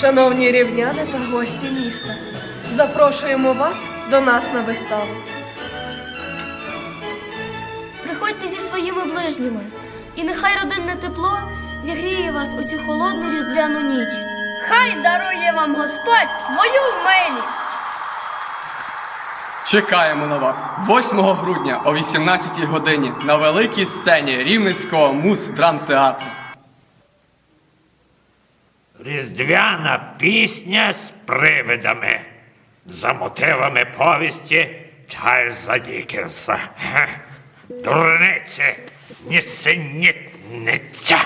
Шановні рівняни та гості міста, запрошуємо вас до нас на виставу. Приходьте зі своїми ближніми, і нехай родинне тепло зігріє вас у цю холодну різдвяну ніч. Хай дарує вам Господь свою милість. Чекаємо на вас 8 грудня о 18 годині на великій сцені Рівненського муздрамтеатру. Різдвяна пісня з привидами за мотивами повісті Чарльза Дікерса. Дурниці, нісенітниця.